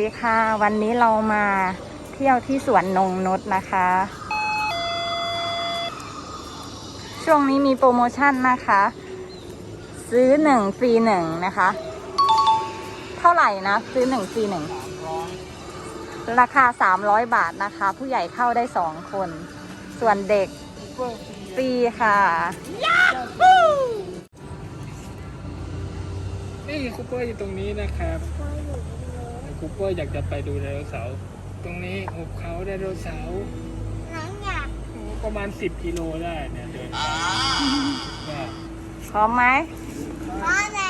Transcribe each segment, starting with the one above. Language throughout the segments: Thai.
สดีค่ะ วันนี้เรามาเที่ยวที่สวนนงนุษนะคะ ช่วงนี้มีโปรโมชั่นนะคะ ซื้อหนึ่งฟรีหนึ่งนะคะ เท่าไหร่นะ ซื้อหนึ่งฟรีหนึ่งราคา300บาทนะคะ ผู้ใหญ่เข้าได้2คน ส่วนเด็กฟรีค่ะนี่คูเปอร์อยู่ตรงนี้นะครับ คูเปอร์อยากจะไปดูไดโนเสาร์ตรงนี้หุบเขาไดโนเสาร์น้องอยากโอ้ประมาณ 10กิโลได้เนี่ยเดินไปก็พร้อมไหมพ่อแล้ว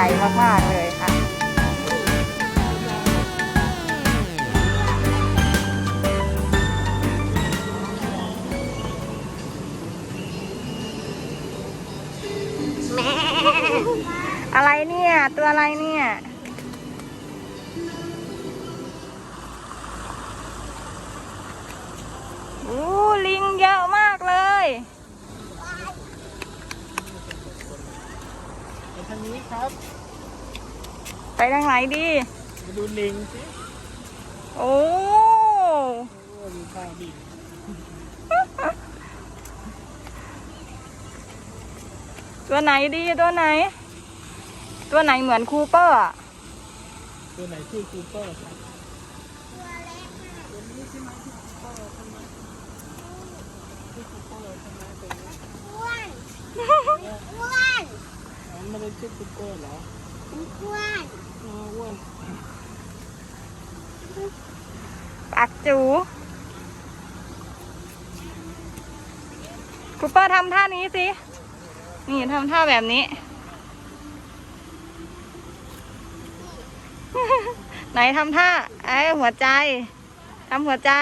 ญ่มากๆเลยางนี้ครับไปทางไหนดี มาดูลิงสิโอ้โอ้ดูข้าวดิตัวไหนดีตัวไหน ตัวไหนเหมือนคูเปอร์อะตัวไหนชื่อคูเปอร์ครับ ตัวเล็กอ้วนอ้วน อ๋อ ไม่ได้ชื่อคูเปอร์เหรออ้วนอ๋ออ้วนปากจูคูเปอร์ทำท่านี้สิ นี่ทำท่าแบบนี้ ไหนทำท่า ไอ้หัวใจ ทำหัวใจ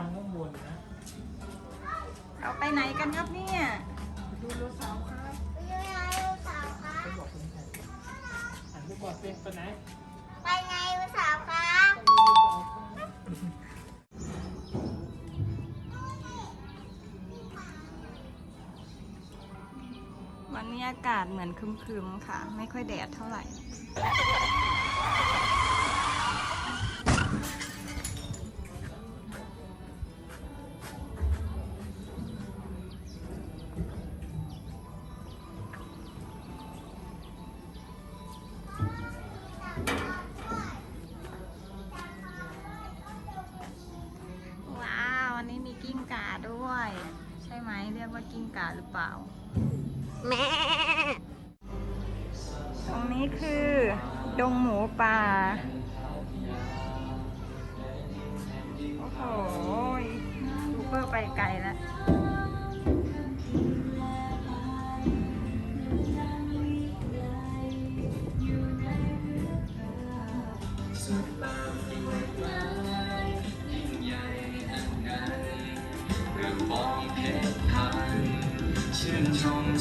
ตีละครั้งข้างบนนะเอาไปไหนกันครับเนี่ยดูรถสาวครับยังไงสาวคะไปบอกคนไทยหันไปบอกเป็นไปไหนไปไงสาวคะไปดูรถสาวครับวันนี้อากาศเหมือนครึมๆค่ะ ไม่ค่อยแดดเท่าไหร่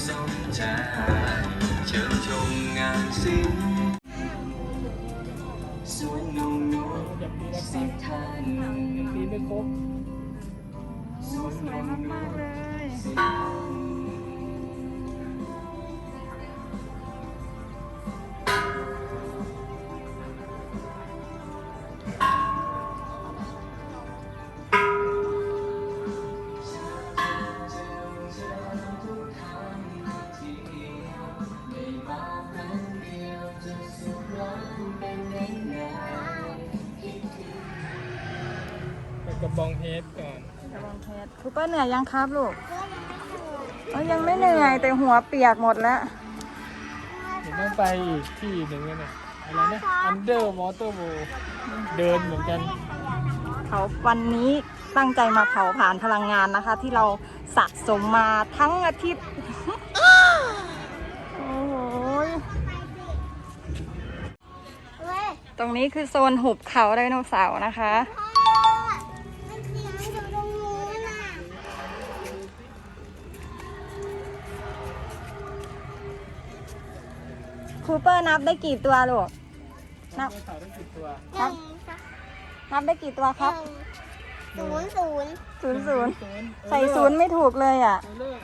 น กระบองเฮดก่อนระวังเพชรคูเปอร์เหนื่อยยังครับลูกเอ้ยยังไม่เหนื่อยแต่หัวเปียกหมดแล้วเดี๋ยวต้องไปอีกที่หนึ่งแล้วเนี่ยอะไรนะ Underwater World เดินเหมือนกันไเขาวันนี้ตั้งใจมาเผาผ่านพลังงานนะคะ ที่เราสะสมมาทั้งอาทิตย์ โอ้โหเว้ยตรงนี้คือโซนหุบเขาไดโนเสาร์นะคะ คูเปอร์นับได้กี่ตัวลูก นับไดโนเสาร์ได้กี่ตัวหนึ่งนับได้กี่ตัวครับศูนย์ศูนย์ศูนย์ศูนย์ศูนย์ใส่ศูนย์ไม่ถูกเลยอะ เออเลิก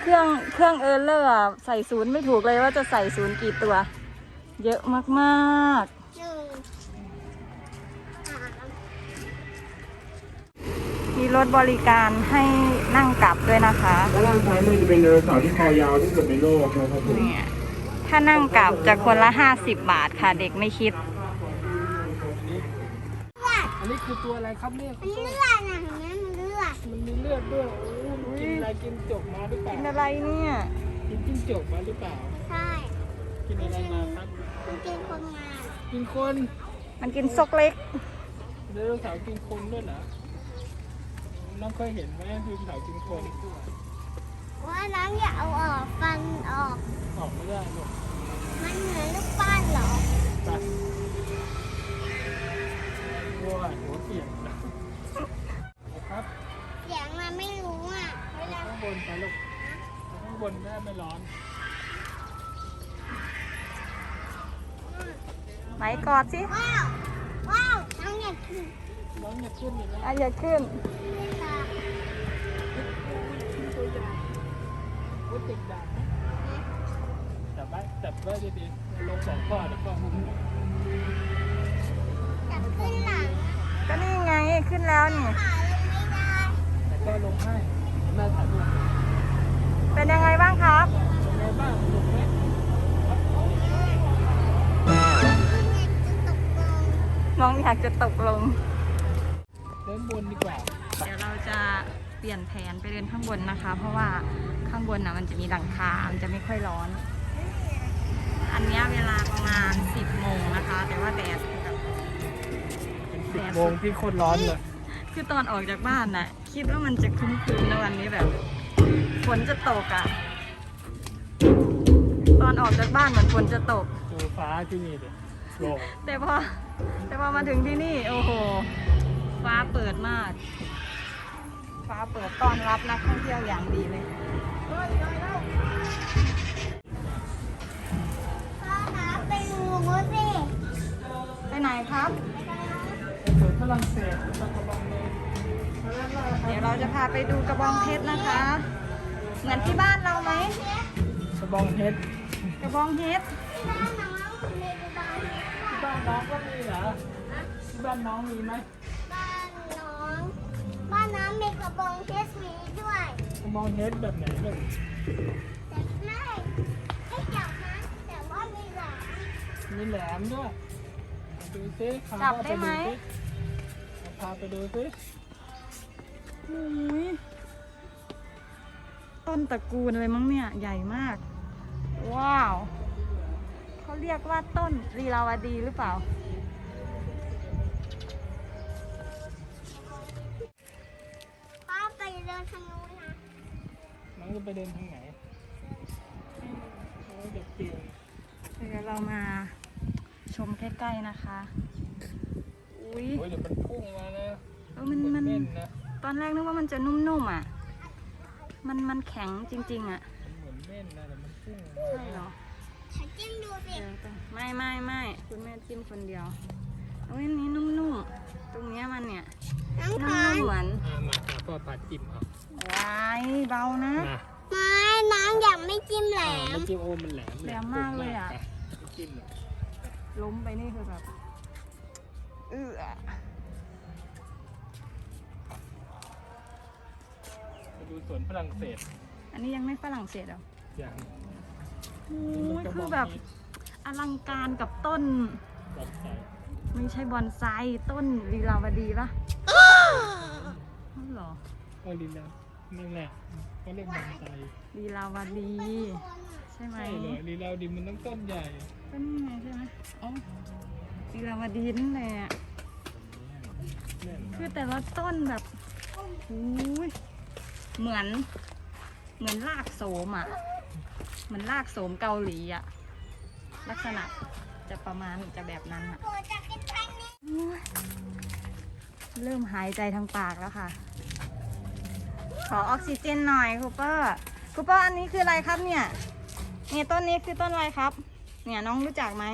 เครื่องเครื่องเออร์เลอร์อะใส่ศูนย์ไม่ถูกเลยว่าจะใส่ศูนย์กี่ตัว เยอะมากหนึ่งสามๆ มีรถบริการให้นั่งกลับด้วยนะคะ ด้านล่างซ้ายมือจะเป็นไดโนเสาร์ที่คอยาวที่สุดในโลกนะครับผมเนี่ย ถ้านั่งกลับจะคนละ50บาทค่ะ เด็กไม่คิด อันนี้คือตัวอะไรครับเนี่ยมันเลือดนะเห็นไหมมันเลือดมันมีเลือดด้วยโอ้โหมันกินอะไรกินจกมาหรือเปล่ากินอะไรเนี่ยกินจิ้งจกมาหรือเปล่า ใช่กินอะไรมาครับ มันกินคนงานกินคนมันกินซกเล็กไดโนเสาร์กินคนด้วยเหรอน้องเคยเห็นไหมไดโนเสาร์กินคน ว่าน้องอย่าเอาออกฟันออก ออกไม่ได้หรอกมันเหมือนลูกปั้นเหรอไปวัวหัวเปียกนะครับเสียงมันไม่รู้อะเวลาข้างบนไปลูกข้างบนแม่ไม่ร้อนไหนกอดสิว้าวว้าวน้องอยากกินน้องอย่าขึ้นเลยนะอะอย่าขึ้น โอ้ยเจ็บดังจับไว้จับไว้ดีๆลงสองข้อแล้วก็หุ้มจับขึ้นหลังก็นี่ไงขึ้นแล้วนี่ขาลงไม่ได้แต่ก็ลงให้แม่ถ่ายรูปเป็นยังไงบ้างครับเป็นไงบ้างสนุกไหมน้องอยากจะตกลง เดินบนดีกว่า เดี๋ยวเราจะ เปลี่ยนแผนไปเดินข้างบนนะคะ เพราะว่าข้างบนนะมันจะมีหลังคา มันจะไม่ค่อยร้อน อันเนี้ยเวลาประมาณ 10โมงนะคะ แต่ว่าแดดแบบเป็นสิบโมงที่โคตรร้อนเลย คือตอนออกจากบ้านน่ะ คิดว่ามันจะครึ้มๆในวันนี้แบบฝนจะตกอะ่ะ ตอนออกจากบ้านเหมือนฝนจะตกดูฟ้าที่นี่ดิโล่งแต่พอแต่พอมาถึงที่นี่ โอ้โห ฟ้าเปิดมาก ฟ้าเปิดต้อนรับนักท่องเที่ยวอย่างดีเลยพ่อนะไปดูมูสิ ไปไหนครับสวนฝรั่งเศสตะกบังเลยเดี๋ยวเราจะพาไปดูกระบองเพชรนะคะ เหมือนที่บ้านเราไหมกระบองเพชรกระบองเพชรบ้านน้องมีกระบองเพชรที่บ้านน้องก็มีเหรอที่บ้านน้องมีไหมบ้านน้องบ้า นน้องมีกระบองเพชรมีด้วยกระบองเพชรแบบไหนลูกแต่ไม่ไม่จับนะแต่ว่ามีหลานมีแหลมด้วยดูซิพาจับพ่อได้ไหม ปสิพาไปดูซิอุ้ยต้นตระกูลเลยมั้งเนี่ย ใหญ่มาก ว้าว เขาเรียกว่าต้นลีลาวดีหรือเปล่าพ่ ดินทางนู้นนะน้องจะไปเดินทางไหนโอ้ยเด็กเปลี่ยนเดี๋ยวเรามาชมใกล้ๆนะคะ อุ้ยโอ้ยเดี๋ยวมันพุ่งมานะเออมันมันเล่นนะตอนแรกนึกว่ามันจะนุ่มๆอะ มันมันแข็งจริง ๆ อะ มันเหมือนเม่นนะแต่มันพุ่งใช่เหรอถ่ายจิ้มดูสิเดี๋ยวก่อนไม่ไม่ไม่คุณแม่จิ้มคนเดียวโอ้ยอันนี้นุ่มๆ ตรงเนี้ยมันเนี่ยน้องนุ่พามยๆเหมือนอ่ามาค่ะพ่อปาดจิ้มเอาว้ายเบานะ มาไม่น้องอยากไม่จิ้มแหลอ่ามไม่จิ้มโอ้มันแหลมแหลมมากเลยอะไปไม่จิ้มเลยล้มไปนี่คือแบบเออไปดูสวนฝรั่งเศสอันนี้ยังไม่ฝรั่งเศสเหรออย่างโอ้ยคือแบบอลังการกับต้น แบบใส่ ไม่ใช่บอนไซต้นลีลาวดีปะอ๋อเหรอโอ้ยลีลานั่นแหละเขาเรียกบอนไซลีลาวดี ใช่ไหมใช่เลยลีลาดีมันต้องต้นใหญ่ก็นี่ไงใช่ไหมอ๋อลีลาวดีนั่นแหละเนี่ยคือแต่ละต้นแบบอุ้ยเหมือน เหมือนรากโสมอะเหมือนรากโสมเกาหลีอะลักษณะจะประมาณจะแบบนั้นอะ เริ่มหายใจทางปากแล้วค่ะ ขอออกซิเจนหน่อยคูเปอร์คูเปอร์อันนี้คืออะไรครับเนี่ย เนี่ยต้นนี้คือต้นอะไรครับ เนี่ยน้องรู้จักไหม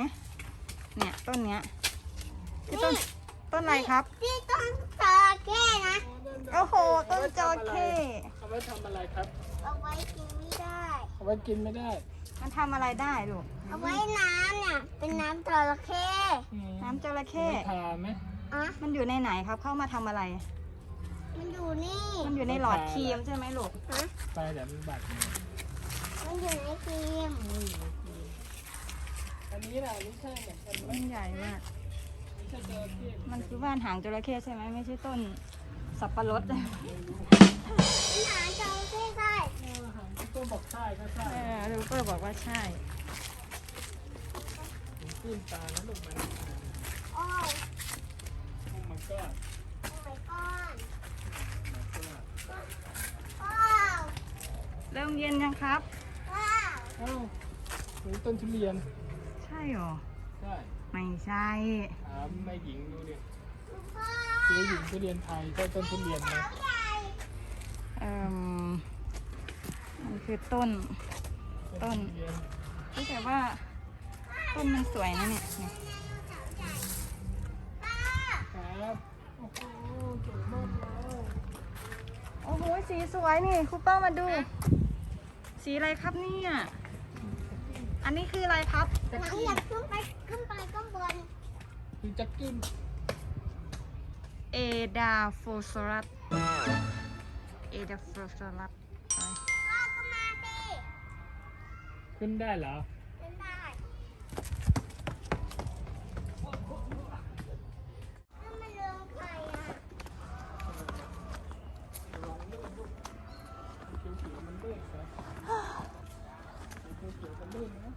เนี่ยต้นเนี้ยคือต้นต้นอะไรครับพี่ต้องจอแค่นะ โอ้โห ต้นจอเคเอาไว้ทำอะไรครับ เอาไว้กินไม่ได้ เอาไว้กินไม่ได้ มันทำอะไรได้ลูก เอาไว้น้ำเนี่ยเป็นน้ำจระเข้น้ำจระเข้ไม่ทาไหมอะมันอยู่ในไหนครับ เข้ามาทำอะไร มันอยู่นี่ มันอยู่ในหลอดครีมใช่ไหมลูกฮะไปเดี๋ยวมันบาดมือมันอยู่ในครีมอันนี้ล่ะไม่ใช่เหมือนกันไหมมันใหญ่มาก ไม่ใช่เจอที่มันคือว่านหางจระเข้ใช่ไหมไม่ใช่ต้นสับปะรดมันหาจระเข้ได้ ตัวบอกใช่ก็ใช่เออลูกเปอร์บอกว่าใช่ผมขึ้นตาแล้วลูกมันโอ้ยมันก็โอ้ my god มันก็ว้าวเริ่มเย็นยังครับ ว้าวเอ้าหรือต้นทุเรียน ใช่หรอ ใช่ไม่ใช่ถามแม่หญิงดูดิพ่อเจ๊หญิงทุเรียนไทยใช่ต้นทุเรียนไหมเขาใหญ่ เอ่มมัน คือต้น ต้นทุเรียนรู้แต่ว่า ต้นมันสวยนะเนี่ยเนี่ยครับโอ้โหสวยมากแล้วโอ้โหสีสวยนี่ครูเป้ามาดู สีอะไรครับเนี่ยอันนี้คืออะไรครับหลังอยากขึ้นไปขึ้นไปข้างบนคือจักกิ้นเอดาโฟสรัสเอดาโฟสรัส ขึ้นได้เหรอ ขึ้นได้แล้วมันเรื่องใครอะเขียวๆมันลื่นครับเขียวๆมันลื่นนะ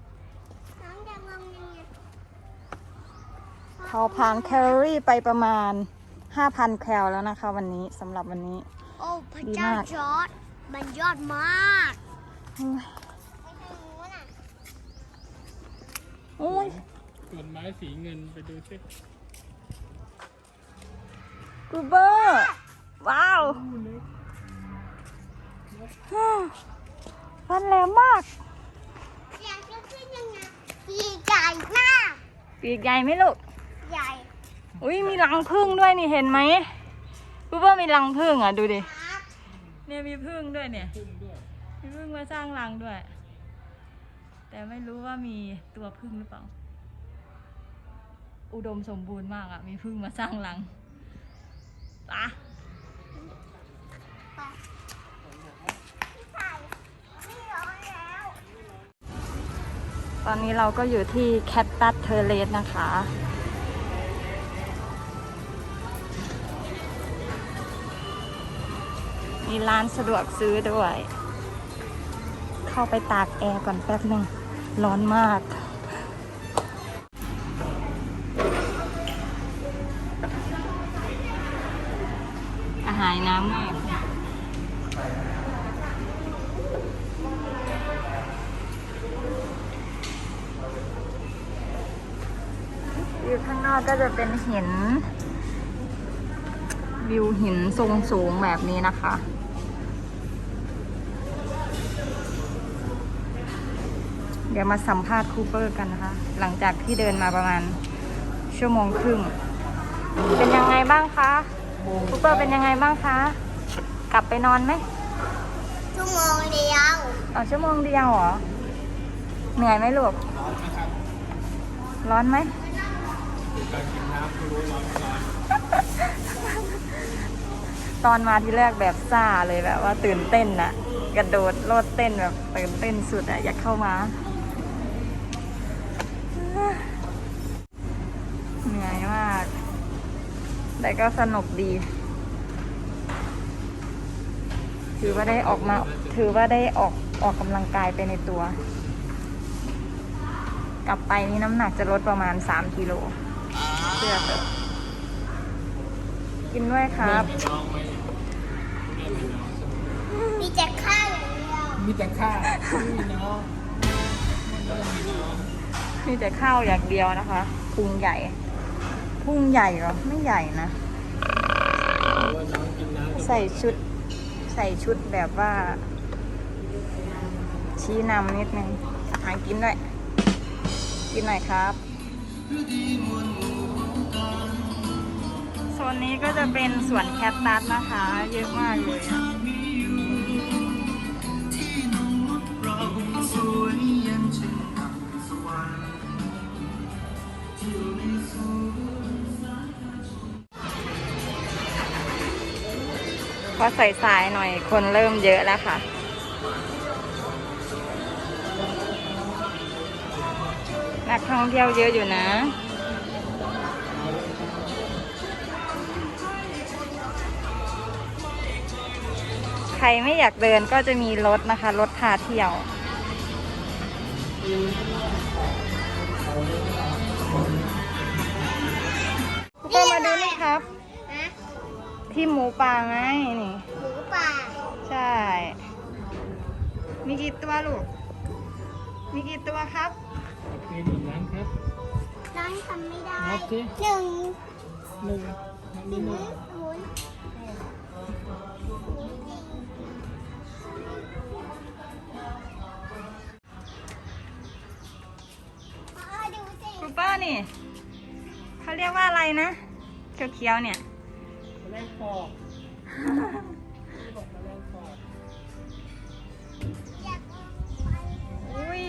น้องจะลงยังไงเผาผลาญแคลอรี่ไปประมาณ 5,000 แคลแล้วนะคะวันนี้สำหรับวันนี้ โอ้พระดีเจ้ามากจอร์ดมันยอดมาก โอ้ย ไปทางนู้นอะ โอ้ยส่วนไม้สีเงินไปดูสิกูเบอร์ว้าวฟันแหลมมากอยากจะขึ้นยังไงดีใจมากปีกใหญ่ไหมลูกใหญ่อุ้ยมีรังผึ้งด้วยนี่เห็นไหมกูเบอร์มีรังผึ้งอะดูดิครับเนี่ยมีผึ้งด้วยเนี่ยขึ้นด้วยมีผึ้งมาสร้างรังด้วย แต่ไม่รู้ว่ามีตัวผึ้งหรือเปล่า อุดมสมบูรณ์มากอะมีผึ้งมาสร้างรังปะตอนนี้เราก็อยู่ที่แคทตัสเทเลสนะคะ มีร้านสะดวกซื้อด้วย เข้าไปตากแอร์ก่อนแป๊บหนึ่ง ร้อนมาก อาหารน้ำมากอยู่ข้างนอกก็จะเป็นหิน วิวหินทรงสูงแบบนี้นะคะ เดี๋ยวมาสัมภาษณ์คูเปอร์กันนะคะ หลังจากที่เดินมาประมาณชั่วโมงครึ่ง เป็นยังไงบ้างคะคูเปอร์เป็นยังไงบ้างคะ กลับไปนอนไหมชั่วโมงเดียวอ๋อชั่วโมงเดียวเหรอ เหนื่อยไหมลูก ร้อนไหมตอนมาที่แรกแบบซ่าเลยแบบว่าตื่นเต้นอะกระโดดโลดเต้นแบบตื่นเต้นสุดอะอยากเข้ามา เหนื่อยมาก แต่ก็สนุกดี ถือว่าได้ออกมา ถือว่าได้ออกออกกำลังกายไปในตัว กลับไปนี่น้ำหนักจะลดประมาณ 3กิโลเชื่อเถอะกินด้วยครับ มีน้องไหมแม่มีน้องใช่ไหมมีแต่ข้าวอย่างเดียว มีแต่ข้าวไม่มีน้องไม่มีน้อง มีแต่ข้าวอย่างเดียวนะคะพุงใหญ่พุงใหญ่เหรอ ไม่ใหญ่นะ ใส่ชุด ใส่ชุดแบบว่า ชี้นำนิดนึงหากินด้วย กินหน่อยครับโซนนี้ก็จะเป็นสวนแคคตัสนะคะ เยอะมากเลยอะ พอใส่สายหน่อยคนเริ่มเยอะแล้วค่ะ นักท่องเที่ยวเยอะอยู่นะใครไม่อยากเดินก็จะมีรถนะคะ รถพาเที่ยวคุณป้ามาดูนี่ครับนะ ที่หมูป่าไงนี่ หมูป่าใช่ มีกี่ตัวลูก มีกี่ตัวครับมีหนึ่งน้ำครับน้องทำไม่ได้นับสิหนึ่งหนึ่งน้ำหมีนึ่งหนึ่งศูนย์พ่อดูสิคูเปอร์นี่เขาเรียกว่าอะไรนะ เขียวๆเนี่ยแมลงปอกบอกแมลงปอกอยากเอาไปอุ้ย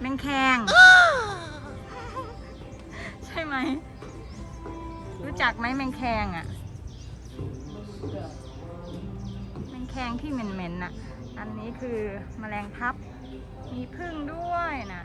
แมงแคง ใช่ไหม รู้จักไหมแมงแคงอะ่ะ แมงแคงที่เหม็นๆน่ะ อันนี้คือแมลงทับ มีพึ่งด้วยน่ะ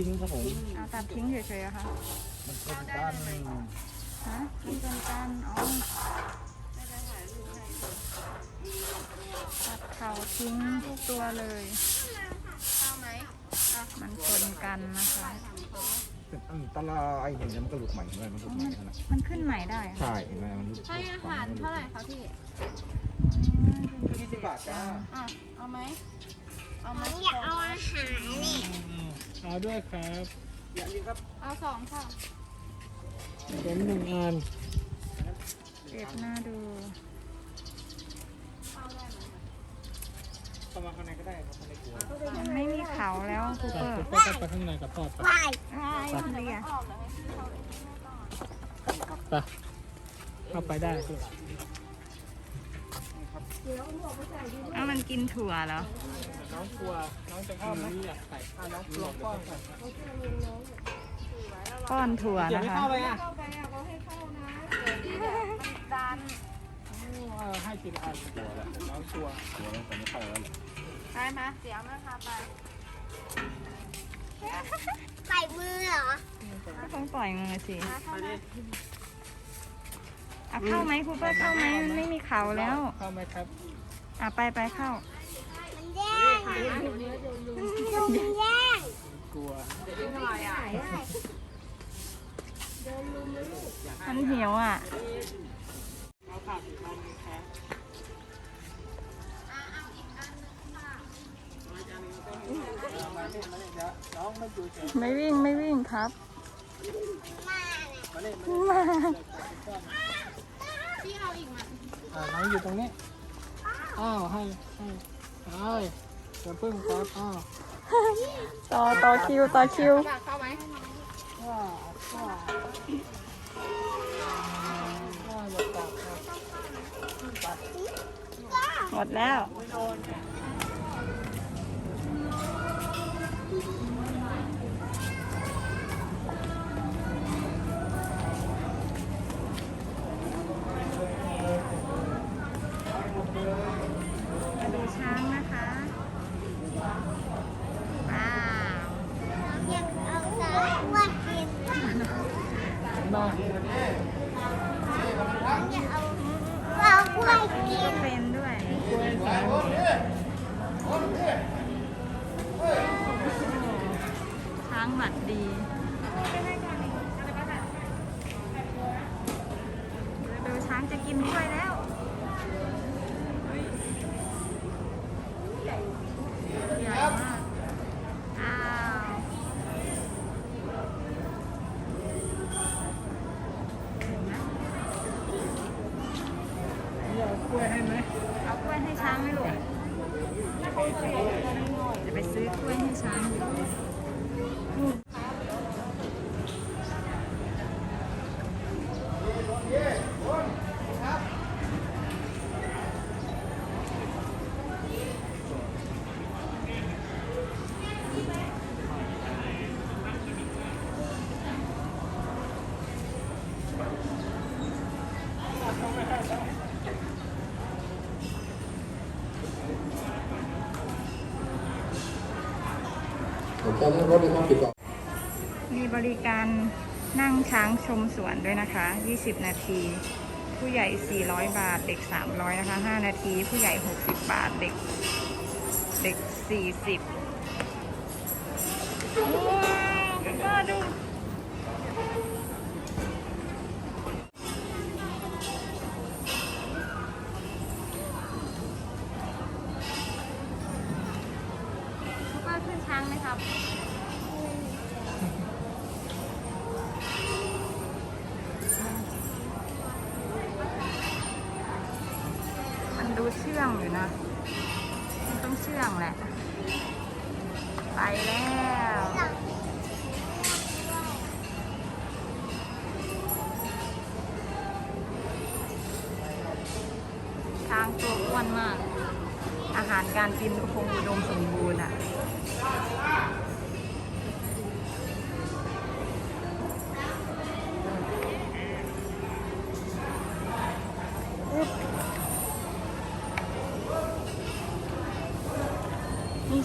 ทิ้งครับผมเอาตัดทิ้งเฉยๆอะคะมันเป็นก้านหนึ่งฮะมันเป็นการอ๋อตัดเขาทิ้งทุกตัวเลยมันชนกันนะคะเป็นอันตรายเห็นแล้วมันก็หลุดใหม่เลยมันหลุดใหม่ขนาดมันขึ้นใหม่ได้อะใช่เห็นไหมมันหลุดให้อาหารเท่าไหร่ยี่สิบบาทจ้าผม อยากเอาอาหารนี่เอาด้วยครับเอาสองค่ะเป็นหนึ่งอันเก็บหน้าดู เข้ามาข้างในก็ได้ครับไม่กลัวมันไม่มีเขาแล้วคูไปเปอร์ไปไปข้างในกับพ่อไปไปอ้ายเรียไปเข้าไปได้ ลูกเอามันกินถั่วเหรอ น้องกลัว น้องจะเข้าไหมอยากใส่ข้าวน้องกลัวป้อนก่อนป้อนถั่วเดี๋ยวนะไม่คะ เข้าไปอะเออให้กินอันกลัวแหละน้องกลัวตัวแล้วแต่ไม่เข้าแล้วใส่มือเหรอก็ต้องปล่อยมือสิเอาเข้าไหมคูเปอร์เข้าไหมมันไม่มีเขาแล้วเข้าไหมครับอะไปไปเข้า มันแย่งอะมันแย่งกลัวมันหิวอะเอาผักอีกอันหนึงครับมาเล่นมาเล่นเดี๋ยวน้องไม่ดูเฉยไม่วิ่งไม่วิ่งครับ มา เนี่ยมาเล่นมาเล่นมาอ่าน้องอยู่ตรงนี้ อ้าวให้ให้ให้จะพึ่งครับอ้าวต่อต่อคิวต่อคิวว้าวว้าวว้าวอย่าตัดครับหมดแล้ว ไม่โดน บ้างเอากล้วยกินเป็นด้วยช้างหมัดดี มจะนั่งรถในความผิดต่อมีบริการนั่งช้างชมสวนด้วยนะคะ 20 นาที ผู้ใหญ่ 400 บาท เด็ก 300 นะคะ 5 นาที ผู้ใหญ่ 60 บาท เด็ก เด็ก 40ว้าวดู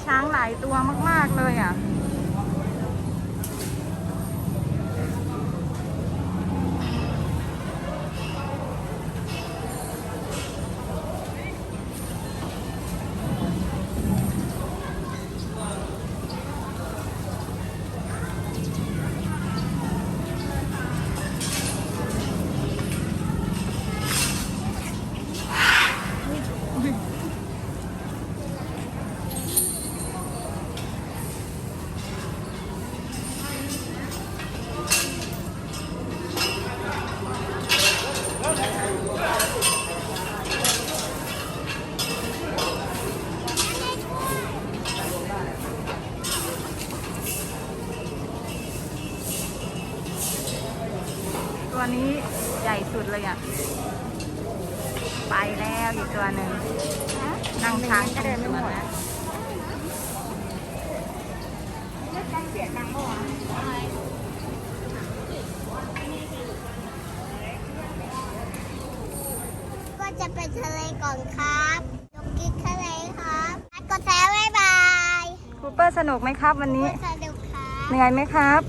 ช้างหลายตัวมาก ๆ เลยอะ ตัวนี้ใหญ่สุดเลยอะ ไปแล้วอีกตัวหนึ่งนั่งช้างชมสวนนะก็จะไปทะเลก่อนครับยกกิ๊กทะเลครับกดแท้บ๊ายบายคูเปอร์สนุกไหมครับวันนี้ สนุกครับ เหนื่อยไหมครับ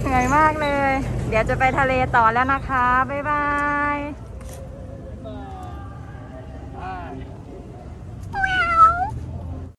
เหนื่อยมากเลยเดี๋ยวจะไปทะเลต่อแล้วนะคะ บ๊ายบาย